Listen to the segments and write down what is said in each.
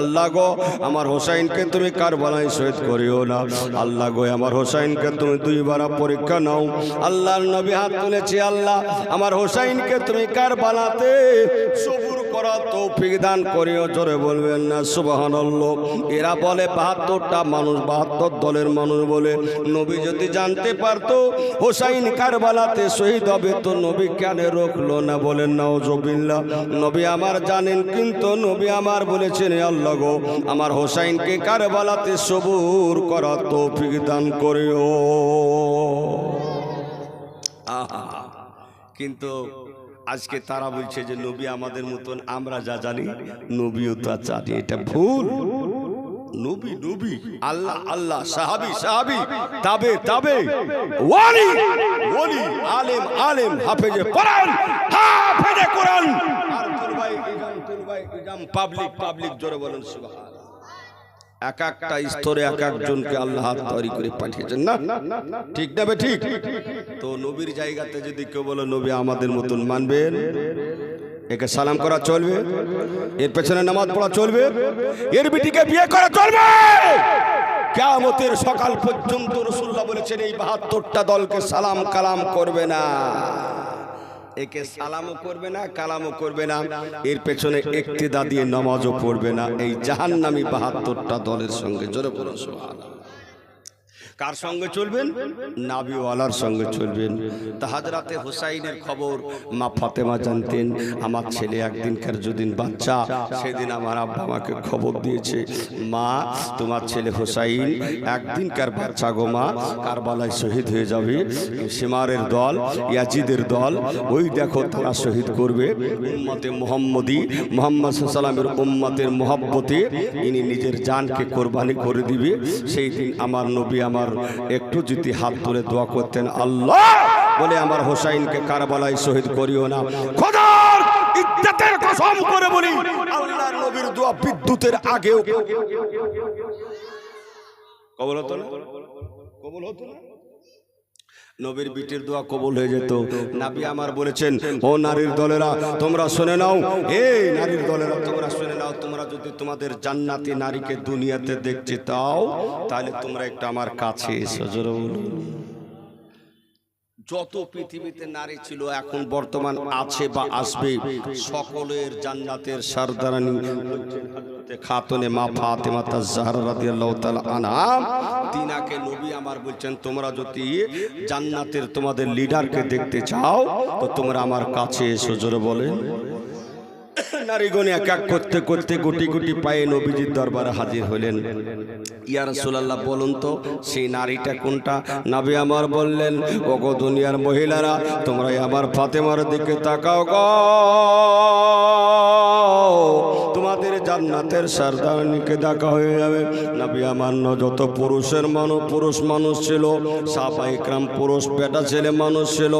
আল্লাহ গো, আমার হোসাইনকে তুমি কার বানাই শহীদ করিও না। আল্লাহ গো, আমার হোসাইনকে তুমি দুইবার পরীক্ষা নাও। আল্লাহর নবী হাত তুলেছি, আল্লাহ। আমার হোসাইনকে তুমি কারবালাতে সবুর করা তৌফিক দান করিও, জোরে বলবেন না, সুবহানাল্লাহ। এরা বলে বাহাত্তরটা মানুষ, বাহাত্তর দলের মানুষ বলে। নবী যদি জানতে পারতো, হোসাইন কারবালাতে শহীদ হবে, তো নবী কেন রোকলো না বলেন নাওজবিল্লাহ নবী আমার জানেন, কিন্তু নবী আমার বলেছেন "এ আল্লাহ গো, আমার হোসাইনকে কারবালাতে সবুর করা তৌফিক দান করিও। আহা, কিন্তু আজকে তারা বলছে যে নবী আমাদের মতন আমরা যা জানি নবীও তা জানি। এটা ভুল। নবী নবী। আল্লাহ আল্লাহ সাহাবি সাহাবি তাবে তাবে ওয়ালি ওয়ালি আলেম আলেম হাফেজে কোরআন হাফেজে কোরআন। আর তুলবাই ইজাম তুলবাই ইজাম পাবলিক পাবলিক জোরে বলেন সুবহান এক একটা স্তরে এক একজনকে আল্লাহ তৈরি করে পাঠিয়েছেন। না ঠিক না বে ঠিক? তো নবীর জায়গাতে যদি কেউ বলে নবী আমাদের মতন মানবেন? একে সালাম করা চলবে এর পেছনে নামাজ পড়া চলবে এর বিটিকে বিয়ে করা চলবে। কেয়ামতের সকাল পর্যন্ত রসুল্লাহ বলেছেন এই বাহাত্তরটা দলকে সালাম কালাম করবে না। একে সালামও করবে না কালামও করবে না। এর পেছনে একটি দিয়ে নামাজও পড়বে না। এই জাহান্নামি বাহাত্তরটা দলের সঙ্গে। জোরে বলুন সুবহানাল্লাহ। কার সঙ্গে চলবেন? নাবিওয়ালার সঙ্গে চলবেন। তা হাজরাতে হুসাইনের খবর মা ফাতেমা জানতেন, আমার ছেলে একদিনকার যেদিন বাচ্চা, সেদিন আমার আব্বা আমাকে খবর দিয়েছে, মা, তোমার ছেলে হুসাইন একদিনকার বাচ্চা গো মা, কারবালায় শহীদ হয়ে যাবে, সীমারের দল, ইয়াজিদের দল, ওই দেখো তারা শহীদ করবে। উম্মতে মোহাম্মদী, মোহাম্মদ সাল্লামের উম্মতের মোহাব্বতে ইনি নিজের জানকে কোরবানি করে দিবে। সেই দিন আমার নবী আমার একটু যদি হাত তুলে দোয়া করতেন, আল্লাহ বলে আমার হোসাইনকে কারবালায় শহীদ করিও না। করে বিদ্যুতের আগেও কবল হতো না? কবল হতো না? নবীর বিটির দোয়া কবল হয়ে যেত। নাবি আমার বলেছেন ও নারীর দলেরা তোমরা শুনে নাও। এই নারীর দলেরা তোমরা শুনে নাও। তোমরা যদি তোমাদের জান্নাতি নারীকে দুনিয়াতে দেখতে তাও তাহলে তোমরা একটা আমার কাছে এসো। জোরে বলুন। যত পৃথিবীতে নারী ছিল, এখন বর্তমান আছে বা আসবে, সকলের জান্নাতের সারদারানি খাতুনে মা ফাতেমা তাজহারা রাদিয়াল্লাহু তাআলা আনহা। তিনাকে নবী আমার বলছেন, তোমরা যদি জান্নাতের তোমাদের লিডারকে দেখতে চাও, তো তোমরা আমার কাছে এসো। জোরে বলেন। নারীগণ এক এক করতে করতে গুটি গুটি পায়ে নবীজির দরবারে হাজির হলেন। ইয়া রাসূলুল্লাহ, বলুন তো, সেই নারীটা কোনটা? নাবি আমার বললেন, ওগো দুনিয়ার মহিলারা তোমরা আমার ফাতেমার দিকে তাকাও গো। তোমাদের জান্নাতের সরদারনিকে দেখা হয়ে যাবে। নবী আমার যত পুরুষের মানুষ, পুরুষ মানুষ ছিল। সাফাই ক্রাম পুরুষ, বেটা ছেলে মানুষ ছিল।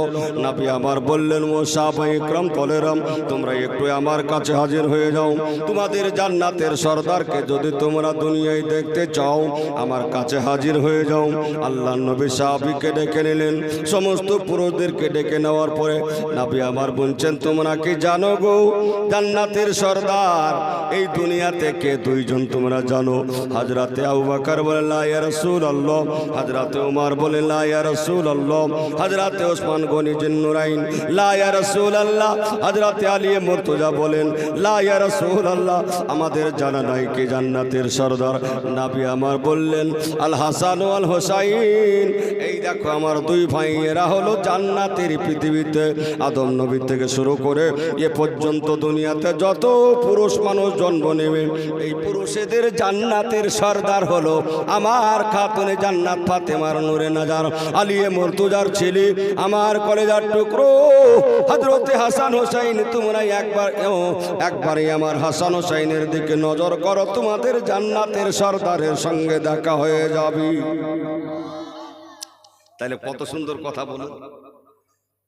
নবী আমার বললেন, ও সাফাই ক্রাম তলেরাম তোমরা একটু আমার কাছে হাজির হয়ে যাও। তোমাদের জান্নাতের সর্দারকে যদি তোমরা দুনিয়ায় দেখতে চাও, আমার কাছে হাজির হয়ে যাও। আল্লাহ নবী সাহাবিকে ডেকে নিলেন। সমস্ত পুরুষদেরকে ডেকে নেওয়ার পরে নাবি আমার বলছেন, তোমরা কি জানো গো, জান্নাতের সর্দার এই দুনিয়া থেকে দুইজন তোমরা জানো। হাজরাতে আবু বলে, লা ইয়া রাসূলুল্লাহ। হাজরাতে উমার বলে, লা ইয়া রাসূলুল্লাহ। হাজরাতে ওসমান গনি জিন্নুরাইন, লা ইয়া আল্লাহ হাজরাতে আলী মুর্তজা বলেন, লা ইয়া রাসূলুল্লাহ। আমাদের জানা নাই কি জান্নাতের সর্দার। নাবি আমার বললেন, আল হাসান ও আল হোসাইন। এই দেখো, আমার দুই ভাই এরা হলো জান্নাতের পৃথিবীতে, আদম নবী থেকে শুরু করে এ পর্যন্ত দুনিয়াতে যত পুরুষ মানুষ জন্ম নেবে। এই পুরুষেদের জান্নাতের সর্দার হলো আমার খাতুনে জান্নাত ফাতেমার নূরে নাজার। আলিয়ে মর্তুজার ছেলে আমার কলেজার টুকরো। হজরতে হাসান হোসাইন তোমরা একবার ও, একবারই আমার হাসান হোসাইনের দিকে নজর করো তোমাদের জান্নাতের সর্দারের সঙ্গে দেখা হয়ে যাবে। তাহলে কত সুন্দর কথা বলুন।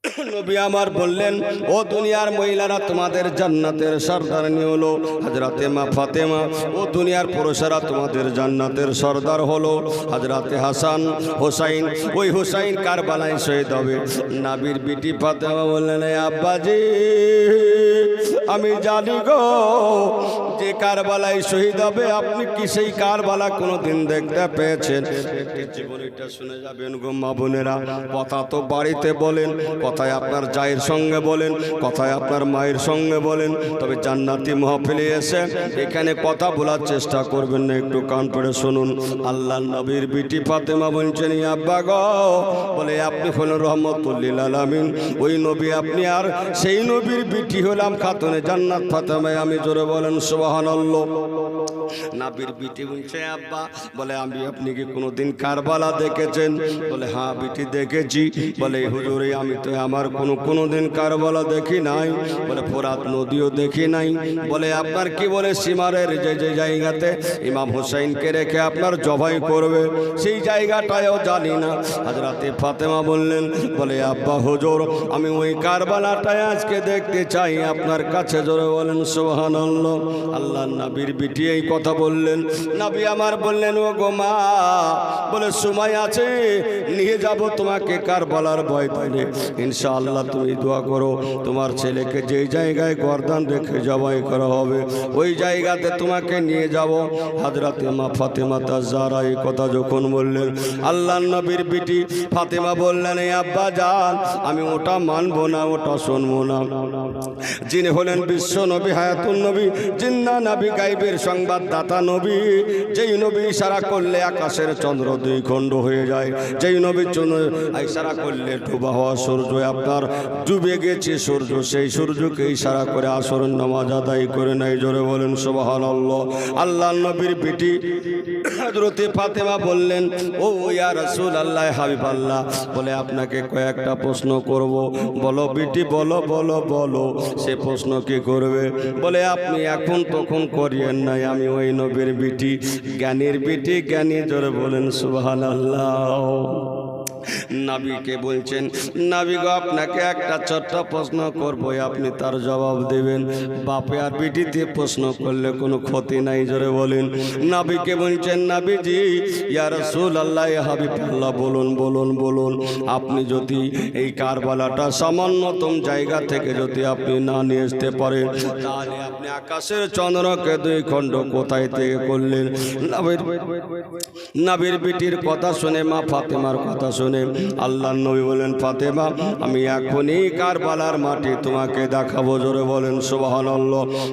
নবী আমার বললেন, ও দুনিয়ার মহিলারা, তোমাদের জান্নাতের সর্দারনি হলো। হাজরাতে মা ফাতেমা, ও দুনিয়ার পুরুষেরা, তোমাদের জান্নাতের সর্দার হলো। হাজরাতে হাসান, হোসাইন, ওই হোসাইন কারবালায় শহীদ হবে। নাবির বিটি ফাতেমা বললেন, "এ আব্বাজি, আমি জানি গো, যে কারবালায় শহীদ হবে, আপনি কি সেই কারবালা কোনোদিন দেখতে পেয়েছেন? জীবনীটা শুনে যাবেন গো মা বোনেরা। কথা তো বাড়িতে বলেন কথায় আপনার জায়ের সঙ্গে বলেন, কথায় আপনার মায়ের সঙ্গে বলেন, তবে জান্নাতি মহফিলে এসে এখানে কথা বলার চেষ্টা করবেন না, একটু কান পড়ে শুনুন। আল্লাহ নবীর বিটি ফাতেমা বলছেন "ই আব্বা গো। বলে, আপনি হলেন রহমতুল্লিল আলামিন। ওই নবী আপনি, আর সেই নবীর বিটি হলাম খাতুনে জান্নাত ফাতেমায়। আমি জোরে বলেন, সুবহানাল্লাহ। নাবির বিটি বলছে, আব্বা, বলে, আমি আপনি কি কোনোদিন কারবালা দেখেছেন? বলে হ্যাঁ বিটি দেখেছি। বলে, হুজুরে, আমি তো আমার কোনো কোনো দিন কারবালা দেখি নাই। বলে, ফোরাত নদীও দেখি নাই। বলে আপনার কি বলে, সীমারের যে যে জায়গাতে ইমাম হুসাইনকে রেখে আপনার জবাই করবে, সেই জায়গাটাও জানি না। হাজরাতে ফাতেমা বললেন, বলে, আব্বা, হুজুর, আমি ওই কারবালাটাই আজকে দেখতে চাই। আপনার কাছে জোরে বলেন, সুবহানাল্লাহ। আল্লাহ নবীর বিটি এই কথা বললেন। নাবি আমার বললেন ও গো মা বলে, সময় আছে, নিয়ে যাব তোমাকে কার বলার ভয় পাইলে। ইনশাআল্লাহ তুমি দোয়া করো, তোমার ছেলেকে যেই জায়গায় গর্দান রেখে জবাই করা হবে, ওই জায়গাতে তোমাকে নিয়ে যাব। হাজরাতে মা ফাতেমা তাজারা এই কথা যখন বললেন আল্লাহ নবীর বিটি ফাতেমা বললেন এই আব্বা যান, আমি ওটা মানবো না, ওটা শুনব না। যিনি হলেন বিশ্ব নবী, হায়াতুন নবী, জিন্না নবী, গাইবের সংবাদদাতা নবী, যেই নবী ইশারা করলে আকাশের চন্দ্র দুই খণ্ড হয়ে যায়। যেই নবীর জন্য ইশারা করলে ডুবা হওয়া সূর্য, আপনার ডুবে গেছে সূর্য, সেই সূর্যকে ইশারা করে আসরের নামাজ আদায় করে নাই জোরে বলেন সোবাহান আল্লাহ নবীর পিটি হজরতে ফাতেমা বললেন, ও ইয়া রাসূল আল্লাহ হাবিব আল্লাহ। বলে, আপনাকে কয়েকটা প্রশ্ন করব। বলো, বিটি, বলো বলো বলো। সে প্রশ্ন কি করবে? বলে, আপনি এখন তখন করিয়েন নাই, আমি ওই নবীর বিটি, জ্ঞানীর বিটি, জ্ঞানী। জোরে বলেন সুবহান আল্লাহ নাবিকে বলছেন নাবি গো আপনাকে একটা ছোট্ট প্রশ্ন করব আপনি তার জবাব দেবেন। বাপে আর বিটিতে প্রশ্ন করলে কোনো ক্ষতি নাই জোরে বলেন। নাবিকে বলছেন নাবিজি ইয়ার রাসূল আল্লাহ হাবিব আল্লাহ বলুন বলুন বলুন। আপনি যদি এই কারবালাটা সামান্যতম জায়গা থেকে যদি আপনি না নিয়ে আসতে পারেন তাহলে আপনি আকাশের চন্দ্রকে দুই খণ্ড কোথায় থেকে করলেন? নাবির নাবির বিটির কথা শুনে মা ফাতেমার কথা শুনে আল্লাহ নবী বলেন, ফাতেমা, আমি এখনই কারবালার মাটি তোমাকে দেখাবো। জোরে বলেন সুবাহান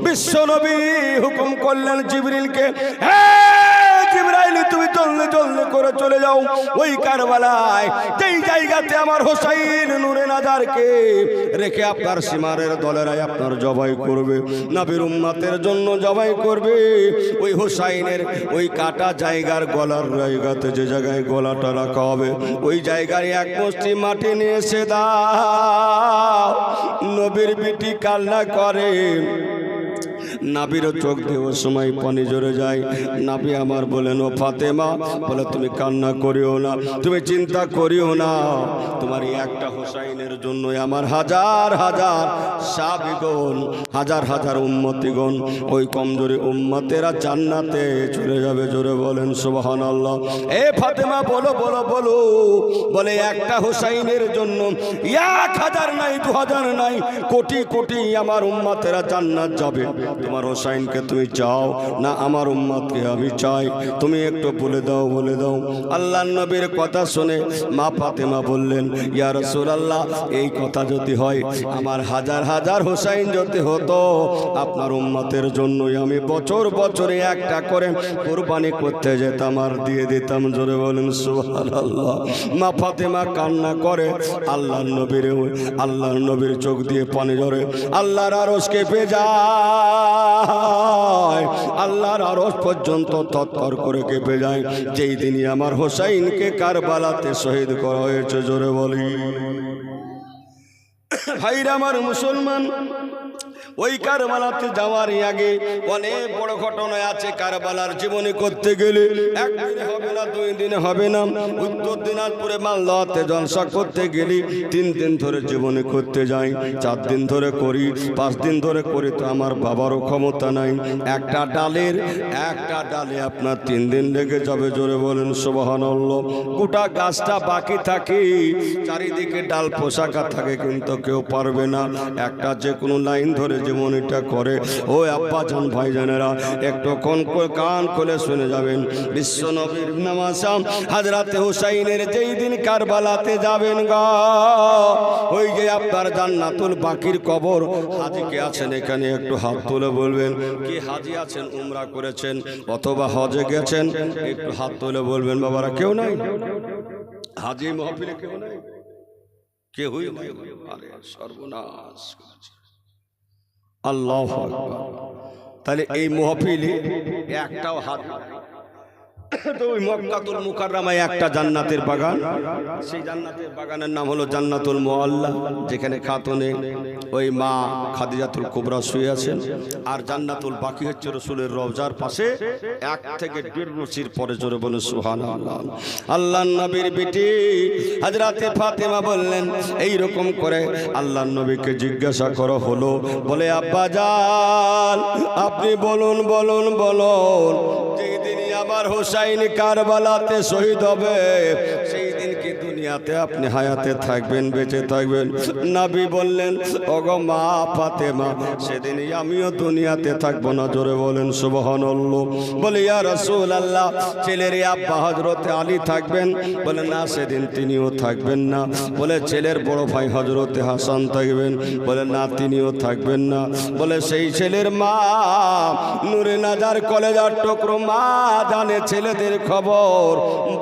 বিশ্ব নবী হুকুম করলেন জিবরিলকে জিব্রাইল তুমি চললে চললে করে চলে যাও। ওই কারবালায়, যেই জায়গাতে আমার হোসাইন নূরে নাজারকে রেখে আপনার সীমারের দলেরাই আপনার জবাই করবে, নবীর উম্মাতের জন্য জবাই করবে। ওই হোসাইনের ওই কাটা জায়গার গলার জায়গাতে যে জায়গায় গলাটা রাখা হবে, ওই জায়গায় এক মুষ্টি মাটি নিয়ে এসে দা নবীর বিটি কান্না করে। নাবিরও চোখ দিয়ে সময় পানি জোরে যায়। নাবি আমার বলেন, ও ফাতেমা, বলে, তুমি কান্না করিও না, তুমি চিন্তা করিও না। তোমার একটা হোসাইনের জন্য আমার হাজার হাজার সাবিগণ হাজার হাজার উম্মতিগণ ওই কমজোরি উম্মতেরা জান্নাতে চলে যাবে, জোরে বলেন সুবহান আল্লাহ এ ফাতেমা, বলো বলো বলো, বলে, একটা হোসাইনের জন্য এক হাজার নাই, দু হাজার নাই, কোটি কোটি আমার উম্মতেরা জান্নাত যাবে। তোমার হোসাইনকে তুমি চাও, না আমার উম্মতকে? আমি চাই। তুমি একটু বলে দাও বলে দাও। আল্লাহ নবীর কথা শুনে মা ফাতেমা বললেন, ইয়া রাসূলুল্লাহ, এই কথা যদি হয়, আমার হাজার হাজার হোসাইন যদি হতো, আপনার উম্মতের জন্যই আমি বছর বছরে একটা করে কোরবানি করতে যেতাম আর দিয়ে দিতাম। জোরে বলেন আল্লাহ মা ফাতেমা কান্না করে, আল্লাহর নবীর আল্লাহর নবীর চোখ দিয়ে পানি ঝরে, আল্লাহর আরশ কেঁপে যায় আল্লাহর আরও পর্যন্ত তৎপর করে কেঁপে যায়। যেই দিনই আমার হোসাইনকে কারবালাতে শহীদ করা হয়েছে, জোরে বলি। ভাইরা আমার মুসলমান ওই কারবালাতে যাওয়ার আগে অনেক বড় ঘটনা আছে কারবালার জীবনে করতে গেলে। একদিনে হবে না, দুই দিনে হবে না। উত্তর দিনাজপুরে মালদাতে জলসা করতে গেলে তিন দিন ধরে জীবনে করতে যাই, চার দিন ধরে করি, পাঁচ দিন ধরে করি তো আমার বাবারও ক্ষমতা নাই। একটা ডালের, একটা ডালে আপনার তিন দিন লেগে যাবে, জোরে বলেন সুবহান গোটা গাছটা বাকি থাকে, চারিদিকে ডাল পোশাকা থাকে, কিন্তু কেউ পারবে না। একটা যে কোনো লাইন ধরে যেমন এটা করে। ও আব্বা ভাই, জানেরা, একটু কোন কান খুলে শুনে যাবেন। বিশ্ব নবীর নামাসাম হাজরাতে হুসাইনের যেই দিন কারবালাতে যাবেন গা। ওই যে আপনার জান্নাতুল বাকির কবর হাজি কে আছেন এখানে, একটু হাত তুলে বলবেন, কি হাজি আছেন, উমরা করেছেন, অথবা হজে গেছেন? একটু হাত তুলে বলবেন, বাবারা, কেউ নাই? হাজি মহফিলে কেউ নাই? কেউই নাই? সর্বনাশ করেছে। আল্লাহ তাহলে এই মহফিলে একটাও হাত তো একটা জান্নাতের বাগানের নাম হলো জান্নাতুল যেখানে ওই মা খাদিজাতুল শুয়ে আছেন। আর জান্নাতুল বাকি হচ্ছে রসুলের পাশে এক থেকে পরে বলে আল্লাহ ফাতেমা বললেন এই রকম করে আল্লাহ নবীকে জিজ্ঞাসা করো হলো। বলে, আব্বা জান, আপনি বলুন বলুন বলুন। আমার হোসাইন কারবালাতে শহীদ হবে। দুনিয়াতে আপনি হায়াতে থাকবেন, বেঁচে থাকবেন। নাবি বললেন, ওগো মা ফাতেমা, সেদিনই আমিও দুনিয়াতে থাকব না। জোরে বলেন, সুবহানাল্লাহ। বলে, ইয়া রাসূল আল্লাহ ছেলের আব্বা হজরতে আলী থাকবেন? বলে, না, সেদিন তিনিও থাকবেন না। বলে, ছেলের বড় ভাই হজরতে হাসান থাকবেন? বলে, না, তিনিও থাকবেন না। বলে, সেই ছেলের মা, নূরে নাজার কলেজার টুকরো মা জানে ছেলেদের খবর।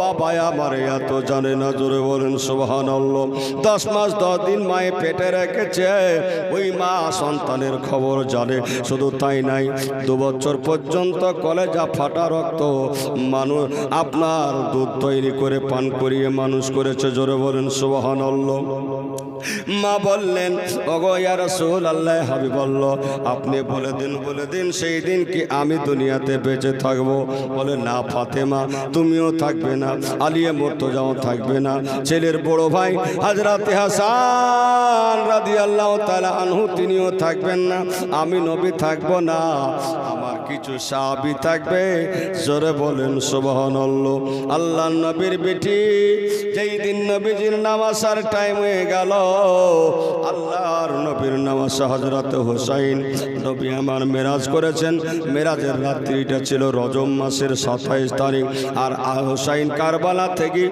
বাবা আমার এত জানে না, জোরে বলেন সোহান দশ মাস, দশ দিন মায়ে পেটে রেখেছে, ওই মা সন্তানের খবর জানে। শুধু তাই নাই, দু বছর পর্যন্ত কলেজা ফাটা রক্ত। মানুষ আপনার দুধ তৈরি করে পান করিয়ে মানুষ করেছে, জোরে বলেন সোহান মা বললেন, ওগো ইয়া রাসূল আল্লাহ হাবিব বলল, আপনি বলে দিন বলে দিন, সেই দিন কি আমি দুনিয়াতে বেঁচে থাকব? বলে, না, ফাতেমা, তুমিও থাকবে না আলিয়া মর্তজাও থাকবে না। ছেলের বড় ভাই হাজরাতে হাসান রাদি আল্লাহ তালা আনহু, তিনিও থাকবেন না। আমি নবী থাকব না, আমার কিছু সাহাবি থাকবে। জোরে বলেন সুবহান আল্লাহ নবীর বেটি, যেই দিন নবীজির নামাসার টাইম হয়ে গেল, আল্লাহর নবীর নামাজ হজরত হোসাইন। নবী আমার মেরাজ করেছেন। মেরাজের রাত্রিটা ছিল রজম মাসের সাতাইশ তারিখ। আর হোসাইন কারবালা থেকে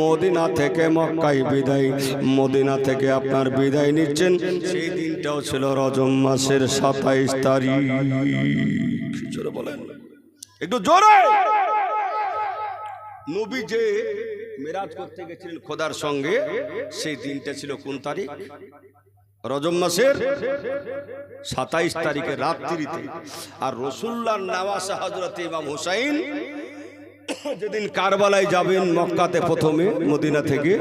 মদিনা থেকে মক্কাই বিদায়। মদিনা থেকে আপনার বিদায় নিচ্ছেন। সেই দিনটাও ছিল রজম মাসের সাতাইশ তারিখ। জোরে বলেন। একটু জোরে। নবী যে মেরাজ করতে গেছিলেন খোদার সঙ্গে, সেই দিনটা ছিল কোন তারিখ? রজম মাসের সাতাইশ তারিখে রাত্রিতে। আর রসুল্লার নামাসা হজরত ইমাম হুসাইন যেদিন কারবালায় যাবেন মক্কাতে প্রথমে মদিনা থেকে,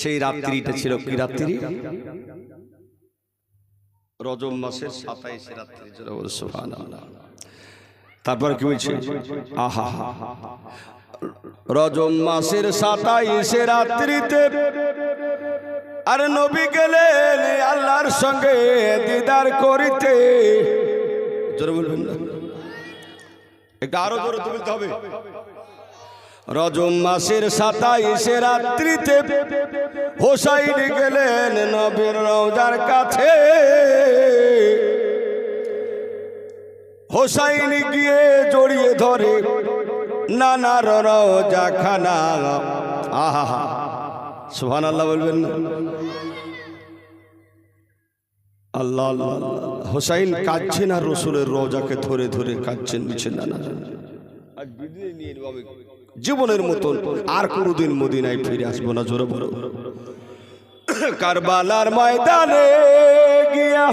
সেই রাত্রিটা ছিল কি রাত্রি? রজম মাসের সাতাইশে রাত্রি তারপর কি বলছে আহা রজম মাসের সাতাইশে রাত্রিতে আর নবী গেলেন আল্লাহর সঙ্গে দিদার করিতে। জোরে বলবেন না একটু আরও জোরে তুলতে হবে। রজম মাসের সাতাইশে রাত্রিতে হোসাইন গেলেন নবীর রওজার কাছে। হোসাইন গিয়ে জড়িয়ে ধরে, নানার রওজা খানা আহা। সুহান আল্লাহ বলবেন না। আল্লাহ। হোসাইন কাঁদছেন আর রসুলের রোজাকে ধরে ধরে কাঁদছেন, বিছেন না না আজ নিয়ে। জীবনের মতন আর কোনোদিন মদিনায় ফিরে আসব না, জোরে বড় কারবালার ময়দানে গিয়া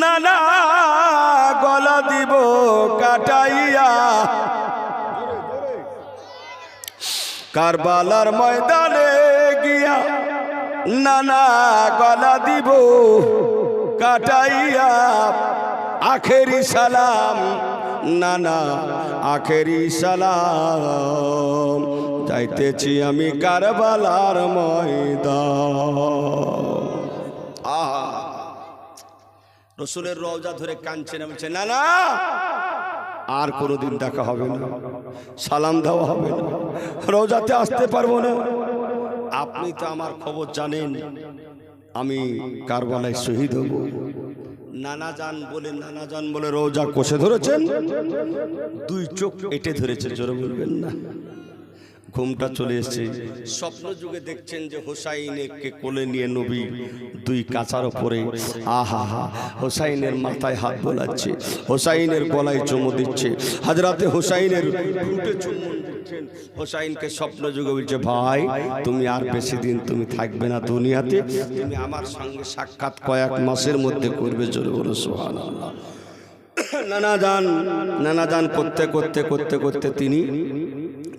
নানা গলা দিব কাটাইয়া। কারবালার ময়দানে গিয়া নানা গলা দিব কাটাইয়া। আখেরি সালাম নানা আখেরি সালাম। যাইতেছি আমি কারবালার ময়দান। আহা। রসুলের রওজা ধরে কাঁদছেন বলছে না না আর কোনোদিন দেখা হবে না। সালাম দেওয়া হবে না। রোজাতে আসতে পারব না। আপনি তো আমার খবর জানেন। আমি কারবালায় শহীদ হব। নানা যান বলে নানা যান বলে রোজা কষে ধরেছেন? দুই চোখ এটে ধরেছে, জোরে বলবেন না। ঘুমটা চলে এসেছে। স্বপ্ন যুগে দেখছেন যে হোসাইনকে কোলে নিয়ে নবী দুই কাঁচার ওপরে আহা, হা, হোসাইনের মাথায় হাত বোলাচ্ছে, হোসাইনের গলায় চুমু দিচ্ছে। হাজরাতে হোসাইনের হোসাইনকে স্বপ্ন যুগে বলছে, ভাই, তুমি আর বেশি দিন তুমি থাকবে না দুনিয়াতে, তুমি আমার সঙ্গে সাক্ষাৎ কয়েক মাসের মধ্যে করবে জোরে বলো সোহান নানা যান নানা যান করতে করতে করতে করতে তিনি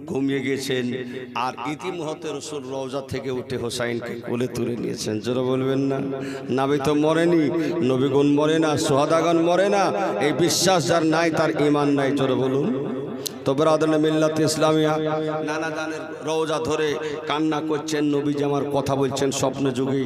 ঘুমিয়ে গিয়েছেন। আর ইতিমহতে রসুল রওজা থেকে উঠে হোসাইনকে কোলে তুলে নিয়েছেন। জোরে বলবেন না? নাবি তো মরেনি, নবীগুণ মরে না, সোহাদাগণ মরে না। এই বিশ্বাস যার নাই, তার ইমান নাই। জোরে বলুন। তো বরাদল মিল্লাত ইসলামিয়া নানা দানের রওজা ধরে কান্না করছেন নবী যে আমার কথা বলছেন স্বপ্ন যুগে,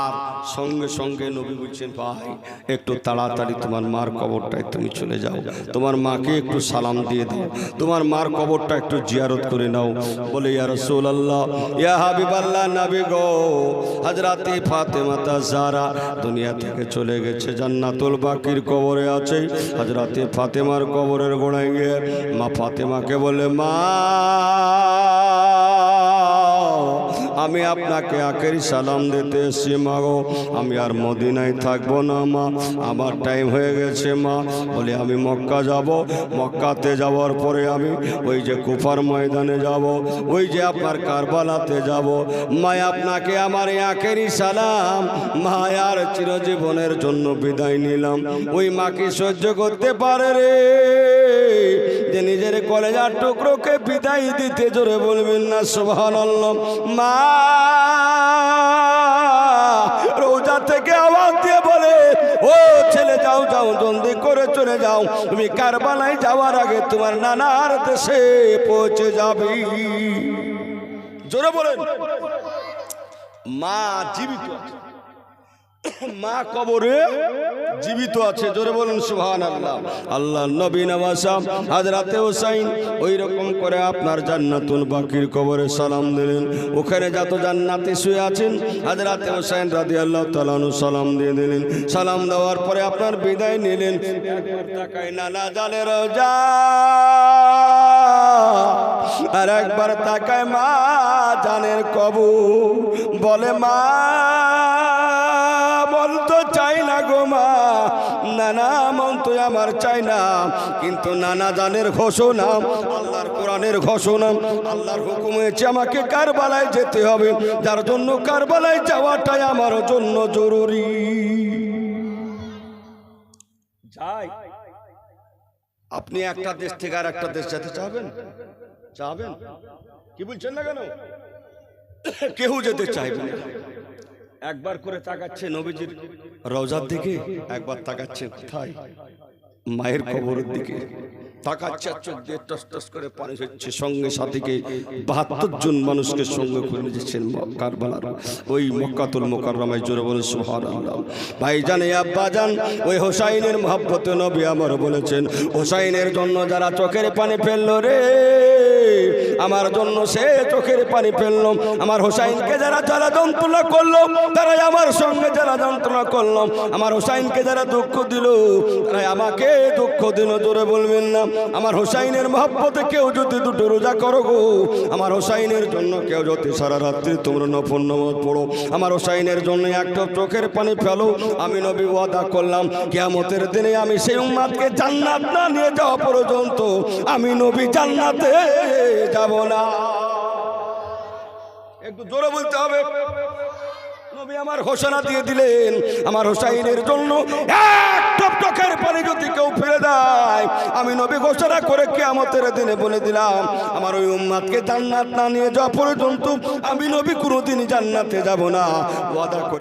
আর সঙ্গে সঙ্গে নবী বলছেন, ভাই, একটু তাড়াতাড়ি তোমার মার কবরটায় তুমি চলে যাও, তোমার মাকে একটু সালাম দিয়ে দাও, তোমার মার কবরটা একটু জিয়ারত করে নাও। বলে, ইয়া রাসূলুল্লাহ, ইয়া হাবিবাল্লাহ নবী গো, হযরতে ফাতেমা জারা দুনিয়া থেকে চলে গেছে, জান্নাতুল বাকির কবরে আছে, হযরতে ফাতেমার কবরের গোড়ায় গিয়ে মা ফাতেমাকে বলে মা আমি আপনাকে আখেরি সালাম দিতে এসছি, মা গো। আমি আর মদিনায় থাকব না, মা। আমার টাইম হয়ে গেছে, মা। বলে, আমি মক্কা যাব। মক্কাতে যাওয়ার পরে আমি ওই যে কুফার ময়দানে যাব, ওই যে আপনার কারবালাতে যাব। মা আপনাকে আমার আখেরি সালাম মায়ার চিরজীবনের জন্য বিদায় নিলাম। ওই মাকে সহ্য করতে পারে রে। যে নিজের কলেজার টুকরোকে বিদায় দিতে জোরে বলবেন না সোহান মা রোজা থেকে আওয়াজ দিয়ে বলে, ও ছেলে, যাও যাও, জলদি করে চলে যাও। তুমি কারবালায় যাওয়ার আগে তোমার নানার দেশে পৌঁছে যাবি। জোরে বলেন, মা জীবিত মা কবরে জীবিত আছে, জোরে বলুন সুহান আল্লাহ আল্লাহ নবী নওয়াসাম হাজরাতে হোসাইন ওই রকম করে আপনার জান্নাতুল বাকির কবরে সালাম দিলেন। ওখানে যত জান্নাতে শুয়ে আছেন, হাজরাতে হোসাইন রাদি আল্লাহ তালানু সালাম দিয়ে দিলেন। সালাম দেওয়ার পরে আপনার বিদায় নিলেন। যা আর একবার তাকায় মা জানের কবু বলে মা নানা মন তো আমার চাই না। কিন্তু নানা দানের ঘোষণা, আল্লাহর কোরআনের ঘোষণা, আল্লাহর হুকুম হয়েছে আমাকে কারবালায় যেতে হবে। যার জন্য কার কারবালায় যাওয়াটাই আমার জন্য জরুরি। যাই। আপনি একটা দেশ থেকে আর একটা দেশ যেতে চাবেন চাবেন কি বলছেন না কেন? কেউ যেতে চাইবে না। একবার করে তাকাচ্ছে নবীজির রওজার দিকে, একবার তাকাচ্ছে কোথায়? মায়ের কবরের দিকে। তাকাচ্ছে চোখ দিয়ে টস টস করে পানি হচ্ছে। সঙ্গে সাথীকে বাহাত্তর জন মানুষকে সঙ্গে করে নিয়েছেন কারবালার। ওই মক্কাতুল মোকাররমায় জোরে বলে সুহার ভাই জানে আব্বা জান ওই হোসাইনের মহাব্বতে নবী আমার বলেছেন, হোসাইনের জন্য যারা চোখের পানি ফেলল রে আমার জন্য সে চোখের পানি ফেলল। আমার হোসাইনকে যারা যারা যন্ত্রণা করল, তারাই আমার সঙ্গে যারা যন্ত্রণা করল। আমার হোসাইনকে যারা দুঃখ দিল, তারাই আমাকে দুঃখ দিল। জোরে বলবেন না, আমার হোসাইনের মহব্বতে কেউ যদি দুটো রোজা করো গো, আমার হোসাইনের জন্য কেউ যদি সারা রাত্রি তোমরা নফর নমজ পড়ো, আমার হোসাইনের জন্য একটা চোখের পানি ফেলো। আমি নবী ওয়াদা করলাম, কেয়ামতের দিনে আমি সেই উম্মাদকে জান্নাত না নিয়ে যাওয়া পর্যন্ত আমি নবী জান্নাতে যাব। না একটু জোরে বলতে হবে। আমার ঘোষণা দিয়ে দিলেন, আমার হোসাইনের জন্য এক পানি যদি কেউ ফেলে দেয়, আমি নবী ঘোষণা করে কেয়ামতের দিনে বলে দিলাম, আমার ওই উম্মাদকে জান্নাত না নিয়ে যাওয়া পর্যন্ত আমি নবী কোনোদিন জান্নাতে যাব না। ওয়াদা করে।